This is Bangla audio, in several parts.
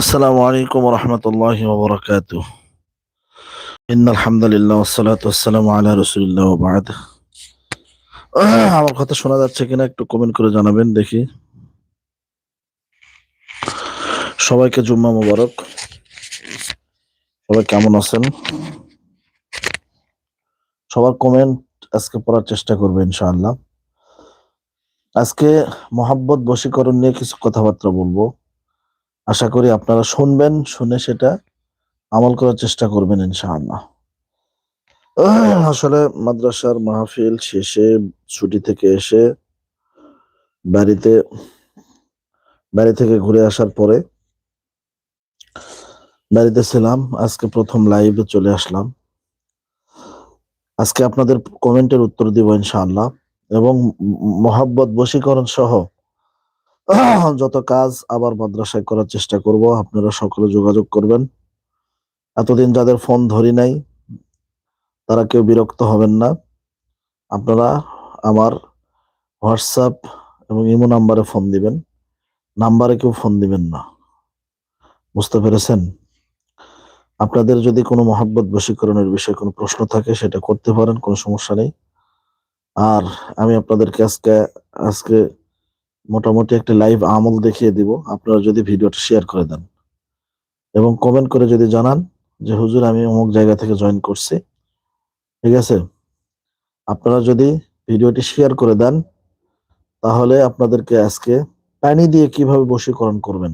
আসসালামু আলাইকুম রহমতুল্লাহ ববরকাত ইন আলহামদুলিল্লাহ ওসালাত ওসালাম আল্লাহ রসুলিল্লাহ বাদ। আমার কথা শোনা যাচ্ছে কিনা একটু কমেন্ট করে জানাবেন, দেখি। সবাইকে জুম্মা মুবারক। সবাই কেমন আছেন? সবার কমেন্ট আজকে পড়ার চেষ্টা করব ইনশাআল্লাহ। আজকে মোহাব্বত বশীকরণ নিয়ে কিছু কথাবার্তা বলব। আশা করি আপনারা শুনবেন, শুনে সেটা আমল করার চেষ্টা করবেন ইনশাআল্লাহ। আসলে মাদ্রাসার মাহফিল শেষে, ছুটি থেকে এসে বাড়িতে, বাড়ি থেকে ঘুরে আসার পরে বাড়িতে ছিলাম, আজকে প্রথম লাইভে চলে আসলাম। আজকে আপনাদের কমেন্টের উত্তর দিব ইনশাআল্লাহ এবং মহাব্বত বশীকরণ সহ যত কাজ আবার মাদ্রাসায় করার চেষ্টা করব, আপনারা সকলে যোগাযোগ করবেন। এতদিন যাদের ফোন ধরি নাই, তারা কেউ বিরক্ত হবেন না। আপনারা আমার হোয়াটসঅ্যাপ এবং ইমো নাম্বারে ফোন দিবেন। নাম্বারে কেউ ফোন দিবেন না। বুঝতে পেরেছেন? আপনাদের যদি কোনো মহাব্বত বশীকরণের বিষয়ে কোনো প্রশ্ন থাকে, সেটা করতে পারেন, কোনো সমস্যা নেই। আর আমি আপনাদেরকে আজকে আজকে মোটামুটি একটা লাইভ আমল দেখিয়ে দিব। আপনারা যদি ভিডিওটা শেয়ার করে দেন। এবং কমেন্ট করে যদি জানান যে, হুজুর, আমি অমুক জায়গা থেকে জয়েন করছি। ঠিক আছে? আপনারা যদি ভিডিওটি শেয়ার করে দেন, তাহলে আপনাদেরকে আজকে পানি দিয়ে কীভাবে বশীকরণ করবেন?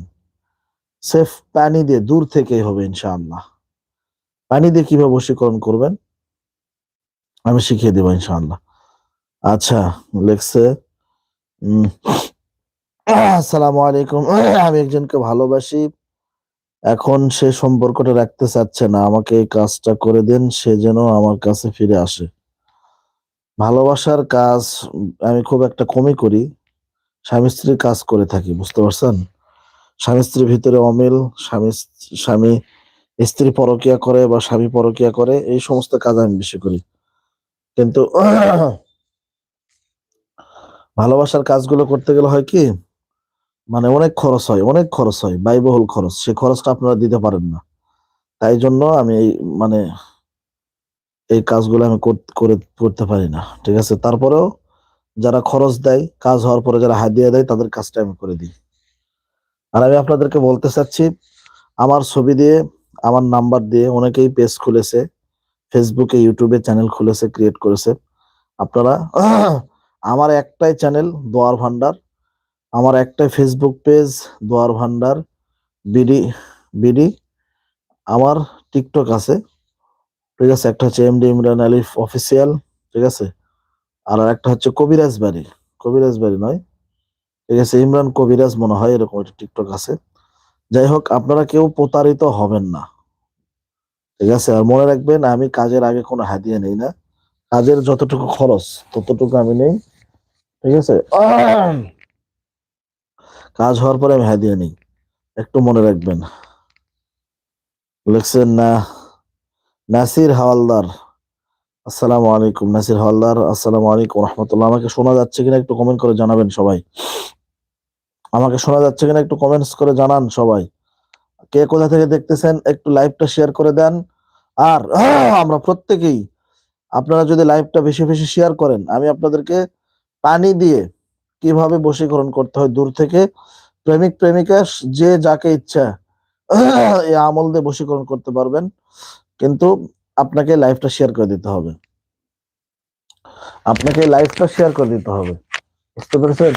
সেফ পানি দিয়ে দূর থেকেই হবে ইনশাআল্লাহ। পানি দিয়ে কীভাবে বশীকরণ করবেন? আমি শিখিয়ে দেবো ইনশাআল্লাহ। আচ্ছা লেখছে আসসালামু আলাইকুম। আমি একজনকে ভালোবাসি। এখন সে সম্পর্কটা রাখতে চাচ্ছে না। আমাকে এই কাজটা করে দেন, সে যেন আমার কাছে ফিরে আসে। ভালোবাসার কাজ আমি খুব একটা কমই করি। স্বামী স্ত্রীর কাজ করে থাকি, বুঝতে পারছেন? স্বামী স্ত্রীর ভিতরে অমিল, স্বামী স্বামী স্ত্রী পরকিয়া করে বা স্বামী পরকিয়া করে, এই সমস্ত কাজ আমি বেশি করি। কিন্তু ভালোবাসার কাজগুলো করতে গেলে হয় কি মানে অনেক খরচ হয়, অনেক খরচ হয়, ব্যয়বহুল খরচ। সে খরচটা আপনারা দিতে পারেন না। তাই জন্য আমি এই মানে এই কাজগুলো আমি করে করতে পারি না, ঠিক আছে? তারপরেও যারা খরচ দেয়, কাজ হওয়ার পরে যারা হাদিয়া দেয় তাদের কাজটা আমি করে দিই। আর আমি আপনাদেরকে বলতে চাচ্ছি, আমার ছবি দিয়ে, আমার নাম্বার দিয়ে অনেকেই পেজ খুলেছে ফেসবুকে ইউটিউবে চ্যানেল খুলেছে ক্রিয়েট করেছে। আপনারা, আমার একটাই চ্যানেল দোয়ার ভান্ডার। আমার একটা ফেসবুক পেজ দোয়ার ভান্ডার, বিডি বিডি। আমার টিকটক আছে, ঠিক আছে? একটা হচ্ছে এমডি ইমরান আলিফ অফিসিয়াল ঠিক আছে? আর একটা হচ্ছে কবিরাজ বাড়ি কবিরাজ বাড়ি নয়, ঠিক আছে? ইমরান কবিরাজ মনে হয় এরকম একটা টিকটক আছে। যাই হোক, আপনারা কেউ প্রতারিত হবেন না, ঠিক আছে? আর মনে রাখবেন, আমি কাজের আগে কোনো হাদিয়া নেই না। কাজের যতটুকু খরচ, ততটুকু আমি নেই, ঠিক আছে? কাজ হওয়ার পরে আমি হাদিয়া নিই। একটু মনে রাখবেন। লিখছেন না, নাসির হাওয়ালদার। আসসালামু আলাইকুম, নাসির হাওয়ালদার, আসসালামু আলাইকুম রহমতুল্লাহ। আমাকে শোনা যাচ্ছে কিনা একটু কমেন্ট করে জানাবেন সবাই। আমাকে শোনা যাচ্ছে কিনা একটু কমেন্টস করে জানান সবাই। কে কোথা থেকে দেখতেছেন একটু লাইভটা শেয়ার করে দেন। আর, আমরা প্রত্যেকেই, আপনারা যদি লাইভটা বেশি বেশি শেয়ার করেন, আমি আপনাদেরকে পানি দিয়ে কীভাবে বশীকরণ করতে হয়? দূর থেকে প্রেমিক প্রেমিকা যে যাকে ইচ্ছা এই আমল দিয়ে বশীকরণ করতে পারবেন। কিন্তু আপনাকে লাইভটা শেয়ার করে দিতে হবে। আপনাকে লাইভটা শেয়ার করে দিতে হবে। বুঝতে পেরেছেন?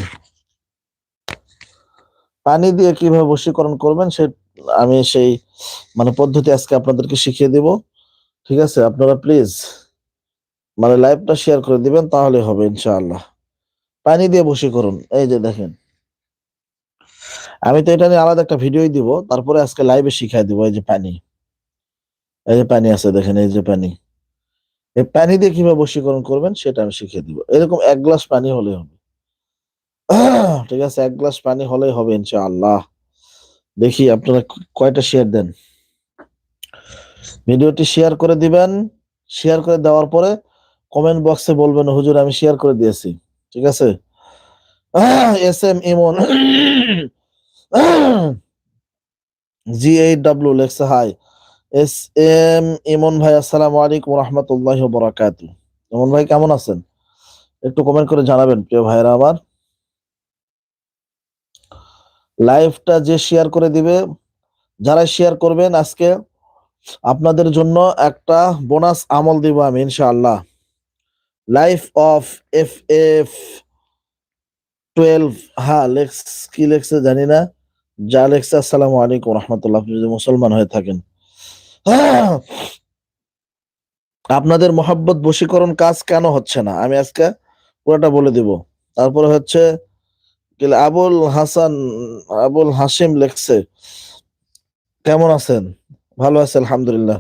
পানি দিয়ে কীভাবে বশীকরণ করবেন সে আমি সেই মানে পদ্ধতি আজকে আপনাদেরকে শিখিয়ে দেব। ঠিক আছে? আপনারা প্লিজ মানে লাইভটা শেয়ার করে দিবেন তাহলে হবে, ইনশাআল্লাহ। পানি দিয়ে বশীকরণ এই যে দেখেন। আমি তো এটা নিয়ে আলাদা একটা ভিডিও দিব, তারপরে আজকে লাইভে শিখাই দিব এই যে পানি। এই যে পানি আছে দেখেন, এই যে পানি। এই পানি দিয়ে কীভাবে বশীকরণ করবেন সেটা আমি শিখিয়ে দিব। এরকম এক গ্লাস পানি হলে হবে। ঠিক আছে, এক গ্লাস পানি হলেই হবে ইনশাআল্লাহ। দেখি আপনারা কয়টা শেয়ার দেন। ভিডিওটি শেয়ার করে দিবেন। শেয়ার করে দেওয়ার পরে কমেন্ট বক্সে বলবেন, হুজুর, আমি শেয়ার করে দিয়েছি। ঠিক আছে? S M Emon G eight W লেখছে হাই এস এম ইমন ভাই, আসসালামু আলাইকুম রহমতুল্লাহ বরাকাত। ইমন ভাই, কেমন আছেন? একটু কমেন্ট করে জানাবেন, প্রিয় ভাইরা আমার। লাইভটা যে শেয়ার করে দিবে যারা শেয়ার করবেন আজকে, আপনাদের জন্য একটা বোনাস আমল দিব আমি, ইনশাআল্লাহ। Life of F F twelve হ্যাঁ লেক্স কি লেখছে জানি না। যা লেখছে আসসালামু আলাইকুম রহমতুল্লাহ। যদি মুসলমান হয়ে থাকেন। আপনাদের মোহাব্বত বশীকরণ কাজ কেন হচ্ছে না? আমি আজকে পুরোটা বলে দিব। তারপরে হচ্ছে আবুল হাসান, আবুল হাসিম লেখছে কেমন আছেন? ভালো আছে, আলহামদুলিল্লাহ।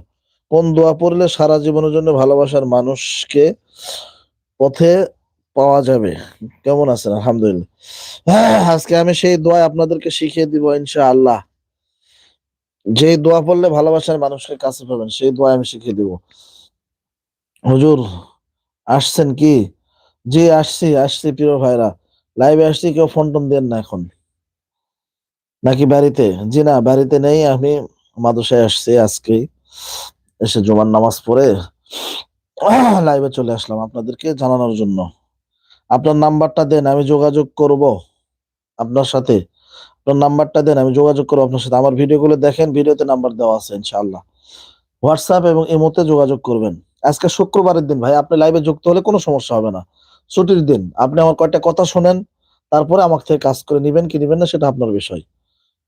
কোন দোয়া পড়লে সারা জীবনের জন্য ভালোবাসার মানুষকে পথে পাওয়া যাবে। কেমন আছেন? আলহামদুলিল্লাহ। হ্যাঁ, আজকে আমি সেই দোয়া আপনাদেরকে শিখিয়ে দিব ইনশা আল্লাহ যে দোয়া পড়লে ভালোবাসার মানুষকে কাছে পাবেন সেই দোয়া আমি শিখিয়ে দিব। হুজুর আসছেন কি? জি আসছি আসছি প্রিয় ভাইরা। লাইভে আসছি কেউ ফোন টোন দেন না এখন। নাকি বাড়িতে? জি না বাড়িতে নেই আমি মাদ্রাসায় আসছি আজকে। এসে জুমার নামাজ পড়ে লাইভে চলে আসলাম আপনাদেরকে জানানোর জন্য। আপনার নাম্বারটা দেন, আমি যোগাযোগ করব আপনার সাথে। আপনার নাম্বারটা দেন, আমি যোগাযোগ করব আপনার সাথে। আমার ভিডিওগুলো দেখেন, ভিডিওতে নাম্বার দেওয়া আছে, ইনশাআল্লাহ। হোয়াটসঅ্যাপ এবং ইমোতে যোগাযোগ করবেন। আজকে শুক্রবারের দিন, ভাই, আপনি লাইভে যুক্ত হলে কোনো সমস্যা হবে না। ছুটির দিন, আপনি আমার কয়েকটা কথা শোনেন, তারপরে আমার থেকে কাজ করে নিবেন, কি নিবেন না, সেটা আপনার বিষয়।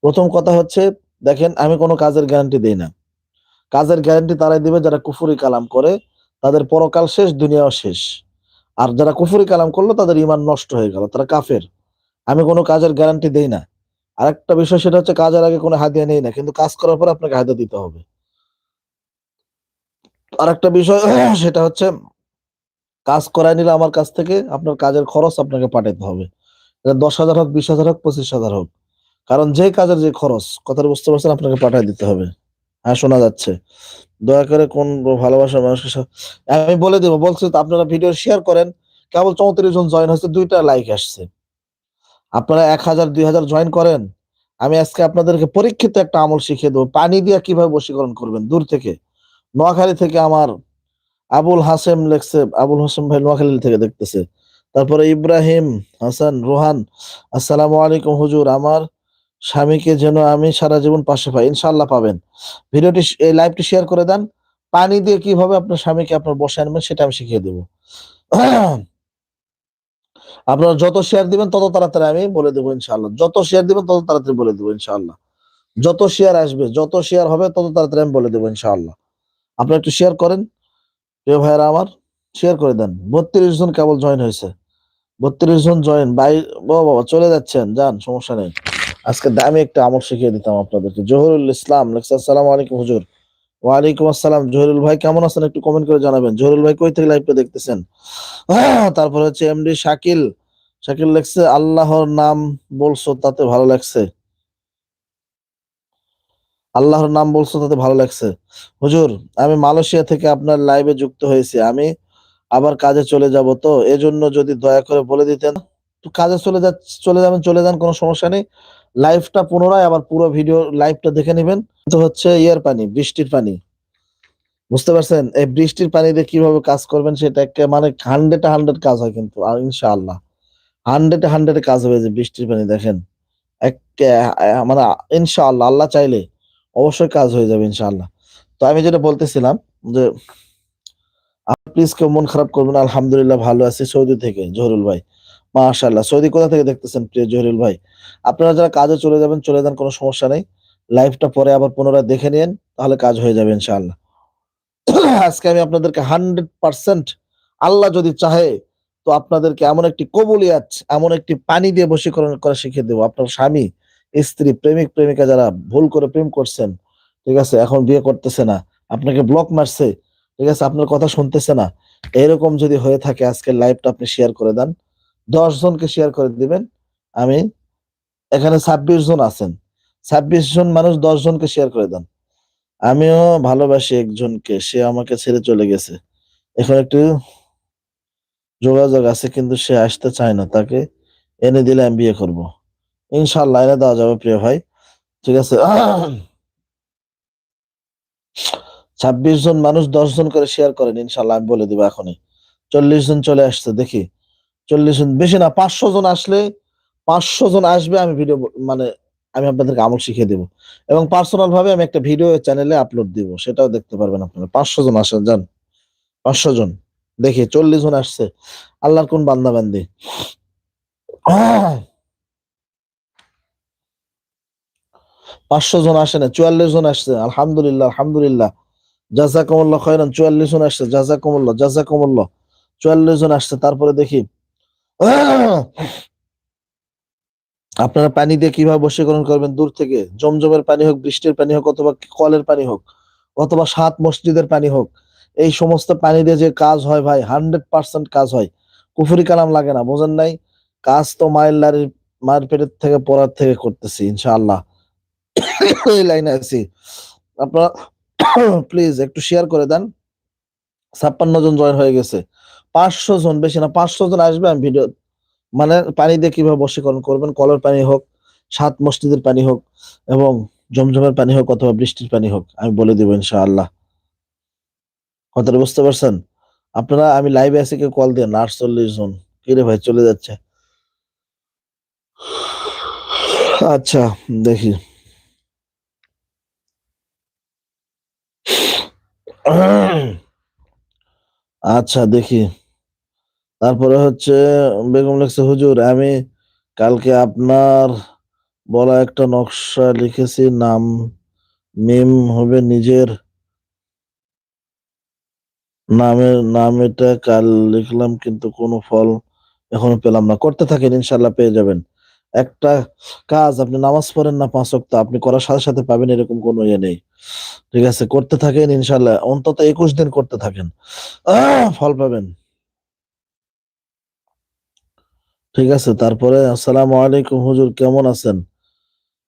প্রথম কথা হচ্ছে, দেখেন, আমি কোনো কাজের গ্যারান্টি দেই না। কাজের গ্যারান্টি তারাই দিবে যারা কুফুরি কালাম করে তাদের পরকাল শেষ, দুনিয়াও শেষ। আর যারা কুফুরি কালাম করল, তাদের ইমান নষ্ট হয়ে গেল, তারা কাফের। আমি কোনো কাজের গ্যারান্টি দেই না। আরেকটা বিষয় সেটা হচ্ছে কাজের আগে কোনো হাদিয়া নেই না, কিন্তু কাজ করার পর আপনাকে হাদিয়া দিতে হবে। আরেকটা বিষয় সেটা হচ্ছে কাজ করায় নিলে আমার কাছ থেকে আপনার কাজের খরচ আপনাকে পাঠাতে হবে। দশ হাজার হোক, বিশ হাজার হোক, পঁচিশ হাজার হোক। কারণ যে কাজের যে খরচ, কথাটা বুঝতে পারছেন, আপনাকে পাঠিয়ে দিতে হবে। হ্যাঁ শোনা যাচ্ছে। দয়া করে কোন ভালোবাসার মানুষকে আমি বলে দেবো, বলছি আপনারা ভিডিও শেয়ার করেন, কেবল চৌত্রিশ জন জয়েন হয়েছে, দুইটা লাইক আসছে। আপনারা এক হাজার, দুই হাজার জয়েন করেন, আমি আজকে আপনাদেরকে পরীক্ষিত একটা আমল শিখিয়ে দেবো। পানি দিয়ে কীভাবে বশীকরণ করবেন, দূর থেকে। নোয়াখালী থেকে আমার আবুল হাসেম লেখছে, আবুল হাসেম ভাই নোয়াখালী থেকে দেখতেছে। তারপরে ইব্রাহিম, হাসান, রোহান, আসসালামু আলাইকুম হুজুর, আমার স্বামীকে যেন আমি সারা জীবন পাশে পাই ইনশাল্লাহ পাবেন। ভিডিওটি এই লাইভটি শেয়ার করে দেন। পানি দিয়ে কীভাবে আপনার স্বামীকে আপনার বসে আনবেন সেটা আমি শিখিয়ে দেবো। আপনারা যত শেয়ার দিবেন তত তাড়াতাড়ি আমি বলে দেবো ইনশাল্লাহ যত শেয়ার দিবেন তত তাড়াতাড়ি বলে দেবো ইনশাল্লাহ যত শেয়ার আসবে, যত শেয়ার হবে তত তাড়াতাড়ি আমি বলে দেবো ইনশাল্লাহ আপনারা একটু শেয়ার করেন। প্রিয় ভাইরা আমার শেয়ার করে দেন। বত্রিশ জন কেবল জয়েন হয়েছে। বত্রিশ জন জয়েন বাই বাবা বাবা, চলে যাচ্ছেন, যান, সমস্যা নেই। আজকে দামি একটা আমল শিখিয়ে দিতাম আপনাদেরকে। জহুরুল ইসলাম লেখছে, আসসালামু আলাইকুম হুজুর। ওয়ালাইকুম আসসালাম। জহুরুল ভাই, কেমন আছেন? একটু কমেন্ট করে জানাবেন। জহুরুল ভাই কই থেকে লাইভটা দেখতেছেন? তারপর হচ্ছে এমডি শাকিল। শাকিল লেখছে, আল্লাহর নাম বলছো, তাতে ভালো লাগছে। আল্লাহর নাম বলছো, তাতে ভালো লাগছে। হুজুর, আমি মালয়েশিয়া থেকে আপনার লাইভে যুক্ত হয়েছি। আমি আবার কাজে চলে যাব তো? এজন্য যদি দয়া করে বলে দিতেন, তো কাজে চলে যা চলে যাবেন, চলে যান, কোনো সমস্যা নেই। লাইভটা পুনরায় আবার পুরো ভিডিও লাইভটা দেখে নেবেন। তো হচ্ছে ইয়ার পানি, বৃষ্টির পানি। বুঝতে পারছেন? এই বৃষ্টির পানি দিয়ে কীভাবে কাজ করবেন সেটা মানে হান্ড্রেড হান্ড্রেড কাজ হয় কিন্তু ইনশাআল্লাহ। হান্ড্রেড হান্ড্রেড কাজ হবে যে বৃষ্টির পানি, দেখেন। এক মানে ইনশাআল্লাহ, আল্লাহ চাইলে অবশ্যই কাজ হয়ে যাবে ইনশাআল্লাহ। তো আমি যেটা বলতেছিলাম যে প্লিজ কেউ মন খারাপ করবেন আলহামদুলিল্লাহ ভালো আছি সৌদি থেকে, জহরুল ভাই। মাশাআল্লাহ। সৌদি, কোথা থেকে দেখতেছেন প্রিয় জহরুল ভাই? আপনারা যারা কাজে চলে যাবেন, চলে যান, কোনো সমস্যা নেই। লাইভটা পরে আবার পুনরায় দেখে নিন তাহলে কাজ হয়ে যাবে ইনশাআল্লাহ। আজকে আমি আপনাদেরকে হান্ড্রেড পার্সেন্ট আল্লাহ যদি চাহে, তো আপনাদেরকে এমন একটি কবুলিয়াত, এমন একটি পানি দিয়ে বশীকরণ করা শিখিয়ে দেবো। আপনার স্বামী, স্ত্রী, প্রেমিক, প্রেমিকা যারা ভুল করে প্রেম করছেন, ঠিক আছে, এখন বিয়ে করতেছে না, আপনাকে ব্লক মারছে, ঠিক আছে, আপনার কথা শুনতেছে না, এরকম যদি হয়ে থাকে আজকে লাইভটা আপনি শেয়ার করে দেন। দশ জনকে শেয়ার করে দিবেন। আমি এখানে ছাব্বিশ জন আছেন। ছাব্বিশ জন মানুষ দশ জনকে শেয়ার করে দেন। আমিও ভালোবাসি একজনকে, সে আমাকে ছেড়ে চলে গেছে। এখন একটু যোগাযোগ আছে, কিন্তু সে আসতে চায় না, তাকে এনে দিলে আমি বিয়ে করব। ইনশাল্লাহ এনে দেওয়া যাবে প্রিয় ভাই। ঠিক আছে। ছাব্বিশ জন মানুষ দশ জন করে শেয়ার করেন ইনশাল্লাহ আমি বলে দিব এখনই। চল্লিশ জন চলে আসছে, দেখি। চল্লিশ জন। বেশি না, পাঁচশো জন আসলে, পাঁচশো জন আসবে, আমি ভিডিও মানে আমি আপনাদেরকে আমল শিখিয়ে দেবো। এবং পার্সোনাল ভাবে আমি একটা ভিডিও চ্যানেলে আপলোড দিব, সেটাও দেখতে পারবেন আপনারা। পাঁচশো জন আসেন, যান। পাঁচশো জন। দেখি, চল্লিশ জন আসছে। আল্লাহর কোন বান্দা বান্দি পাঁচশো জন আসে না, চুয়াল্লিশ জন আসছে। আলহামদুলিল্লাহ আলহামদুলিল্লাহ। জাজাকুমুল্লাহ খয়রান, চুয়াল্লিশ জন আসছে। জাজাকুমুল্লাহ জাজাকুমুল্লাহ। চুয়াল্লিশ জন আসছে। তারপরে দেখি আপনারা পানি দিয়ে কীভাবে বশীকরণ করবেন? দূর থেকে। জমজমের পানি হোক, বৃষ্টির পানি হোক, অথবা কলের পানি হোক, অথবা সাত মসজিদের পানি হোক, এই সমস্ত পানি দিয়ে যে কাজ হয় ভাই, হান্ড্রেড পার্সেন্ট কাজ হয়। কুফুরি কালাম লাগে না, বোঝেন নাই? কাজ তো মায়ের লারির মায়ের পেটের থেকে, পড়ার থেকে করতেছি, ইনশাআল্লাহ। এই লাইনে আছি। আপনারা প্লিজ একটু শেয়ার করে দেন। ছাপ্পান্ন জন জয়েন হয়ে গেছে। পাঁচশো জন, বেশি না, পাঁচশো জন আসবে, আমি ভিডিও মানে পানি দিয়ে কীভাবে বশীকরণ করবেন? কলের পানি হোক, সাত মসজিদের পানি হোক, এবং জমজমের পানি হোক অথবা বৃষ্টির পানি হোক, আমি বলে দিব ইনশাআল্লাহ। কথাটা বুঝতে পারছেন? আপনারা, আমি লাইভে আছি, কেউ কল দিয়ে আটচল্লিশ জন। কিরে ভাই, চলে যাচ্ছে। আচ্ছা দেখি। আচ্ছা দেখি। তারপরে হচ্ছে, বেগম লেখছে, হুজুর, আমি কালকে আপনার বলা একটা নকশা লিখেছি, নাম মিম হবে নিজের নামের নাম এটা কাল লিখলাম, কিন্তু কোনো ফল এখনও পেলাম না। করতে থাকেন ইনশাল্লাহ পেয়ে যাবেন। একটা কাজ, আপনি নামাজ পড়েন না পাঁচ ওয়াক্ত, আপনি করার সাথে সাথে পাবেন, এরকম কোনো ইয়ে নেই। ঠিক আছে, করতে থাকেন ইনশাল্লাহ অন্তত একুশ দিন করতে থাকেন। ফল পাবেন। ঠিক আছে, তারপরে, আসসালামু আলাইকুম হুজুর, কেমন আছেন?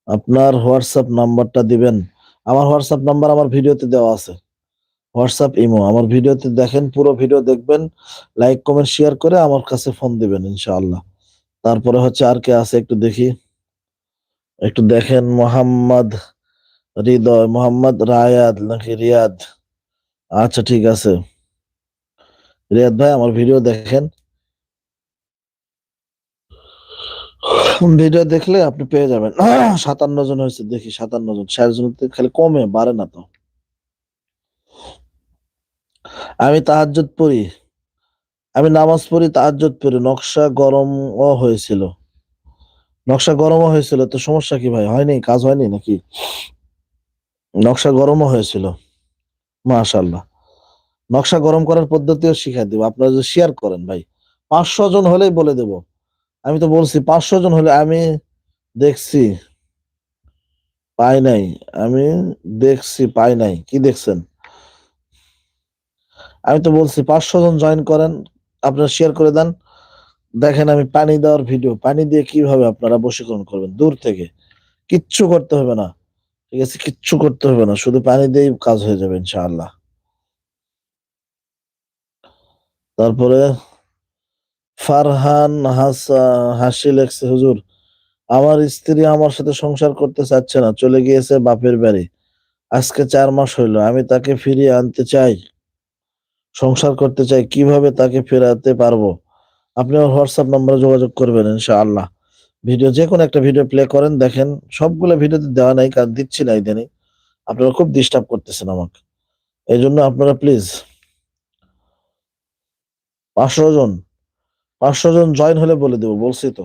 আপনার হোয়াটসঅ্যাপ নাম্বারটা দিবেন। আমার হোয়াটসঅ্যাপ নাম্বার আমার ভিডিওতে দেওয়া আছে। হোয়াটসঅ্যাপ ইমো, আমার ভিডিওতে দেখেন, পুরো ভিডিও দেখবেন, লাইক, কমেন্ট, শেয়ার করে আমার কাছে ফোন দিবেন, ইনশাআল্লাহ। তারপরে হচ্ছে আর কে আছে একটু দেখি। একটু দেখেন, মোহাম্মদ হৃদয়, মোহাম্মদ রায়াদ নাকি রিয়াদ? আচ্ছা ঠিক আছে। রিয়াদ ভাই, আমার ভিডিও দেখেন। ভিডিও দেখলে আপনি পেয়ে যাবেন। সাতান্ন জন হয়েছে, দেখি সাতান্ন জন। ষাট জন খালি কমে, বাড়ে না তো। আমি তাহাজ্জুদ পড়ি। আমি নামাজ পড়ি, তাহাজ্জুদ পড়ি। নকশা গরমও হয়েছিল। নকশা গরমও হয়েছিল, তো সমস্যা কি ভাই? হয়নি? কাজ হয়নি নাকি? নকশা গরমও হয়েছিল। মাশাল্লাহ নকশা গরম করার পদ্ধতিও শিখাই দেবো। আপনারা যদি শেয়ার করেন ভাই, পাঁচশো জন হলেই বলে দেব। আমি তো বলছি, পাঁচশো জন হলে আমি দেখছি, পাই নাই। আমি দেখছি, পাই নাই। কি দেখছেন? আমি তো বলছি, পাঁচশো জন জয়েন করেন, আপনারা শেয়ার করে দেন। দেখেন, আমি পানি দেওয়ার ভিডিও পানি দিয়ে কীভাবে আপনারা বশীকরণ করবেন? দূর থেকে। কিচ্ছু করতে হবে না। ঠিক আছে, কিচ্ছু করতে হবে না। শুধু পানি দিয়েই কাজ হয়ে যাবে, ইনশাআল্লাহ। তারপরে ফারহান হাসা লেখছে হুজুর, আমার স্ত্রী আমার সাথে সংসার করতে চাচ্ছে না, চলে গিয়েছে বাপের বাড়ি। আজকে চার মাস হইল, আমি তাকে ফিরিয়ে আনতে চাই, সংসার করতে চাই, কীভাবে তাকে ফেরাতে পারব? আপনি আমার হোয়াটসঅ্যাপ নম্বরে যোগাযোগ করবেন, ইনশাআল্লাহ। ভিডিও, যে কোনো একটা ভিডিও প্লে করেন, দেখেন, সবগুলো ভিডিওতে দেওয়া নাই, কারণ দিচ্ছি না ইদানিং। আপনারা খুব ডিস্টার্ব করতেছেন আমাকে। এই জন্য আপনারা প্লিজ পাঁচশো জন পাঁচশো জন জয়েন হলে বলে দেবো বলছি তো।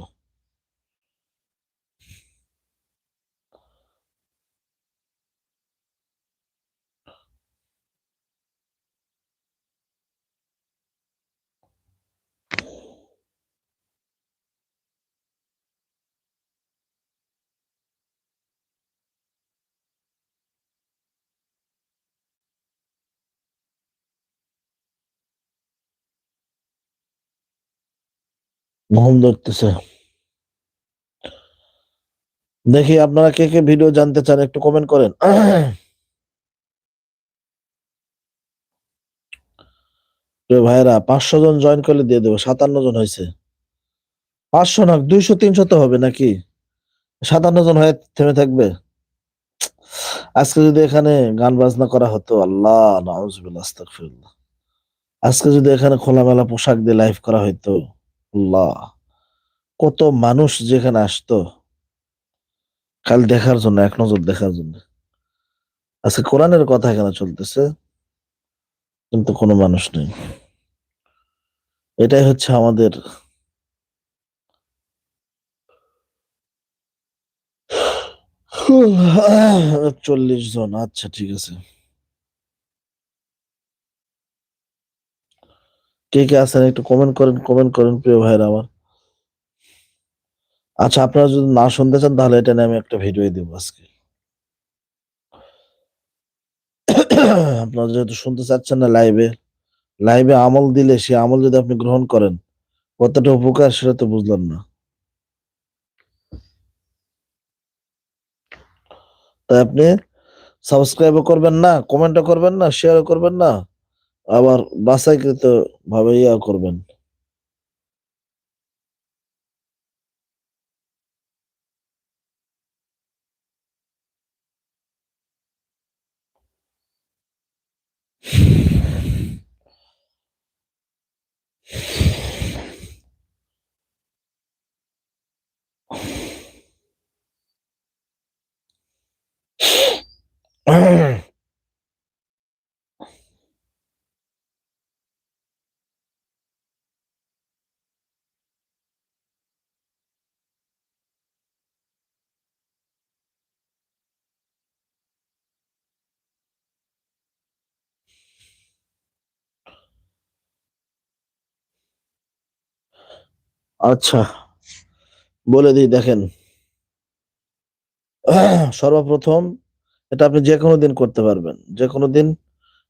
ঘুম ধরতেছে। দেখি আপনারা কে কে ভিডিও জানতে চান, একটু কমেন্ট করেন। ভাইরা পাঁচশো জন জয়েন করলে দিয়ে দেবো, সাতান্ন জন হয়েছে। পাঁচশো না, দুইশো, তিনশো তো হবে নাকি? সাতান্ন জন হয়ে থেমে থাকবে? আজকে যদি এখানে গান বাজনা করা হতো, আল্লাহ আজকে যদি এখানে খোলামেলা পোশাক দিয়ে লাইভ করা হইতো আল্লাহ, কত মানুষ যেখানে আসতো কাল দেখার জন্য, এক নজর দেখার জন্য। আজকে কোরআনের কথা এখানে চলতেছে? কিন্তু কোনো মানুষ নেই। এটাই হচ্ছে আমাদের চল্লিশ জন। আচ্ছা ঠিক আছে। কে কে আছেন একটু কমেন্ট করেন কমেন্ট করেন প্রিয় ভাইরা আমার। আচ্ছা আপনারা যদি না শুনতে চান, তাহলে এটা নিয়ে আমি একটা ভিডিও দিব আজকে। আপনারা যেহেতু শুনতে চাচ্ছেন না লাইভে লাইভে আমল দিলে, সে আমল যদি আপনি গ্রহণ করেন, কতটা উপকার সেটা তো বুঝলাম না। তাই আপনি সাবস্ক্রাইবও করবেন না কমেন্টও করবেন না শেয়ারও করবেন না আবার বাসাইকৃত ভাবে ইয়া করবেন আচ্ছা বলে দিই, দেখেন। সর্বপ্রথম এটা আপনি যে কোনো দিন করতে পারবেন। যে কোনো দিন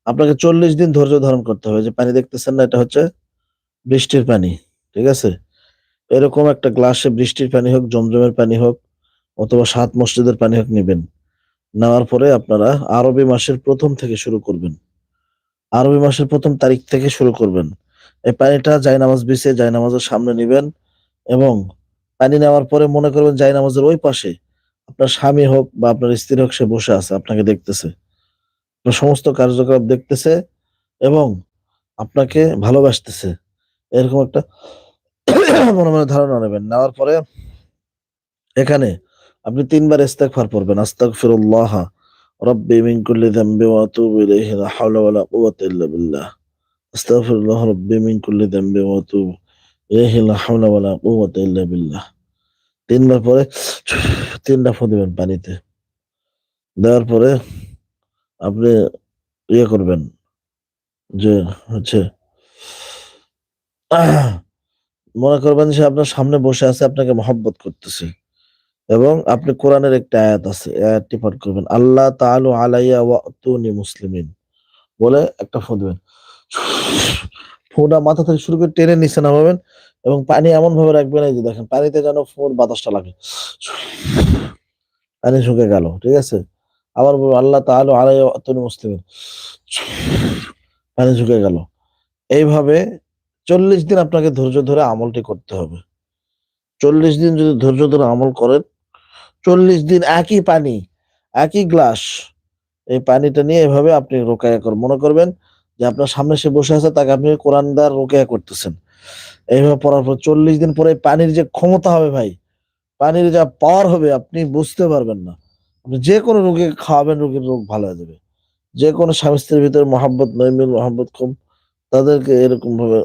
আপনাকে চল্লিশ দিন ধৈর্য ধারণ করতে হবে। যে পানি দেখতেছেন না, এটা হচ্ছে বৃষ্টির পানি, ঠিক আছে? এরকম একটা গ্লাসে বৃষ্টির পানি হোক, জমজমের পানি হোক, অথবা সাত মসজিদের পানি হোক নেবেন। নেওয়ার পরে আপনারা আরবি মাসের প্রথম থেকে শুরু করবেন। আরবি মাসের প্রথম তারিখ থেকে শুরু করবেন। এই পানিটা জায়নামাজ বিছে জায়নামাজের সামনে নিবেন। এবং পানি নেওয়ার পরে মনে করবেন জায়নামাজের ওই পাশে আপনার স্বামী হোক বা আপনার স্ত্রী হোক সে বসে আছে, আপনাকে দেখতেছে। আপনার সমস্ত কার্যকলাপ দেখতেছে এবং আপনাকে ভালোবাসতেছে। এরকম একটা মনে মনে ধারণা নেবেন। নেওয়ার পরে এখানে আপনি তিনবার ইস্তেগফার পড়বেন। আস্তাগফিরুল্লাহ, রব্বি মিন কুল্লি যামবি ওয়া আতুবু ইলাইহি, লা হাওলা ওয়া লা কুওয়াতা ইল্লা বিল্লাহ। আস্তাগফিরুল্লাহ, রব্বি মিন কুল্লি যামবি ওয়া তিনবার পরে তিনটা ফু দিবেন পানিতে। দেওয়ার পরে আপনি ইয়ে করবেন যে হচ্ছে, মনে করবেন যে আপনার সামনে বসে আছে, আপনাকে মহব্বত করতেছে। এবং আপনি কোরআনের একটা আয়াত আছে আয়াতটি পাঠ করবেন। আল্লাহ তাআলু আলাইয়া ওয়া মুসলিমিন। বলে একটা ফু দিবেন। ফুটা মাথা থেকে শুরু করে টেনে নিচে নামাবেন এবং পানি এমন ভাবে রাখবেন, এই যে দেখেন, পানিতে যেন ফোর বাতাসটা লাগে। পানি শুকে গেল, ঠিক আছে? আবার বলব, আল্লাহ ওয়া আতুনি মুসলিমিন। পানি শুকে গেল। এইভাবে চল্লিশ দিন আপনাকে ধৈর্য ধরে আমলটি করতে হবে। চল্লিশ দিন যদি ধৈর্য ধরে আমল করেন, চল্লিশ দিন একই পানি, একই গ্লাস, এই পানিটা নিয়ে এভাবে আপনি রোকায়া মনে করবেন যে আপনার সামনে সে বসে আছে, তাকে আপনি কোরআন দ্বার রোকেয়া করতেছেন। এইভাবে পড়ার পর চল্লিশ দিন পরে পানির যে ক্ষমতা হবে ভাই, পানির যা পাওয়ার হবে, আপনি বুঝতে পারবেন না। আপনি যে কোনো রোগী খাওয়াবেন, রোগীর রোগ ভালো হয়ে যাবে। যে কোনো স্বামী স্ত্রীর ভিতরে মহাব্বত, নৈমিল মহাব্বত কম, তাদেরকে এরকম ভাবে